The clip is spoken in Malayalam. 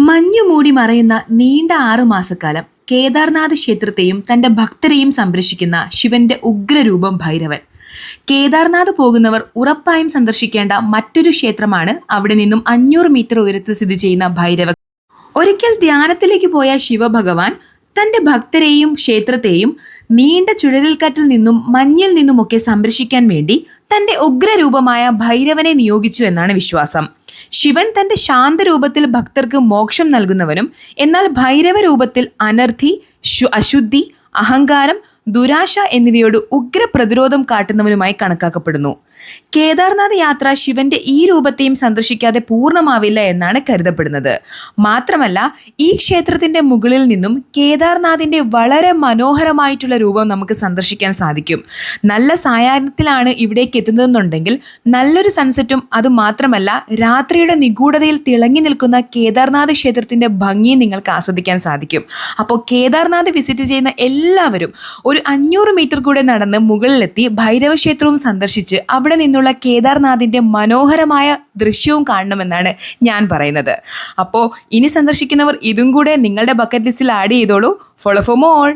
മഞ്ഞു മൂടി മറയുന്ന നീണ്ട ആറുമാസക്കാലം കേദാർനാഥ് ക്ഷേത്രത്തെയും തന്റെ ഭക്തരെയും സംരക്ഷിക്കുന്ന ശിവന്റെ ഉഗ്രരൂപം ഭൈരവൻ. കേദാർനാഥ് പോകുന്നവർ ഉറപ്പായും സന്ദർശിക്കേണ്ട മറ്റൊരു ക്ഷേത്രമാണ് അവിടെ നിന്നും അഞ്ഞൂറ് മീറ്റർ ഉയരത്തിൽ സ്ഥിതി ചെയ്യുന്ന ഭൈരവ ഒരിക്കൽ ധ്യാനത്തിലേക്ക് പോയ ശിവഭഗവാൻ തന്റെ ഭക്തരെയും ക്ഷേത്രത്തെയും നീണ്ട ചുഴലിൽക്കാറ്റിൽ നിന്നും മഞ്ഞിൽ നിന്നുമൊക്കെ സംരക്ഷിക്കാൻ വേണ്ടി തന്റെ ഉഗ്രരൂപമായ ഭൈരവനെ നിയോഗിച്ചു എന്നാണ് വിശ്വാസം. ശിവൻ തന്റെ ശാന്തരൂപത്തിൽ ഭക്തർക്ക് മോക്ഷം നൽകുന്നവനും എന്നാൽ ഭൈരവ രൂപത്തിൽ അനർഥി അശുദ്ധി അഹങ്കാരം ദുരാശ എന്നിവയോട് ഉഗ്ര പ്രതിരോധം കാട്ടുന്നവനുമായി കണക്കാക്കപ്പെടുന്നു. കേദാർനാഥ് യാത്ര ശിവന്റെ ഈ രൂപത്തെയും സന്ദർശിക്കാതെ പൂർണമാവില്ല എന്നാണ് കരുതപ്പെടുന്നത്. മാത്രമല്ല ഈ ക്ഷേത്രത്തിന്റെ മുകളിൽ നിന്നും കേദാർനാഥിന്റെ വളരെ മനോഹരമായിട്ടുള്ള രൂപം നമുക്ക് സന്ദർശിക്കാൻ സാധിക്കും. നല്ല സായാഹ്നത്തിലാണ് ഇവിടേക്ക് എത്തുന്നതെന്നുണ്ടെങ്കിൽ നല്ലൊരു സൺസെറ്റും അത് മാത്രമല്ല രാത്രിയുടെ നിഗൂഢതയിൽ തിളങ്ങി നിൽക്കുന്ന കേദാർനാഥ് ക്ഷേത്രത്തിന്റെ ഭംഗി നിങ്ങൾക്ക് ആസ്വദിക്കാൻ സാധിക്കും. അപ്പോൾ കേദാർനാഥ് വിസിറ്റ് ചെയ്യുന്ന എല്ലാവരും ഒരു അഞ്ഞൂറ് മീറ്റർ കൂടെ നടന്ന് മുകളിലെത്തി ഭൈരവ ക്ഷേത്രവും സന്ദർശിച്ച് അവിടെ നിന്നുള്ള കേദാർനാഥിന്റെ മനോഹരമായ ദൃശ്യവും കാണണമെന്നാണ് ഞാൻ പറയുന്നത്. അപ്പോൾ ഇനി സന്ദർശിക്കുന്നവർ ഇതും കൂടെ നിങ്ങളുടെ ബക്കറ്റ് ലിസ്റ്റിൽ ആഡ് ചെയ്തോളൂ. Follow for more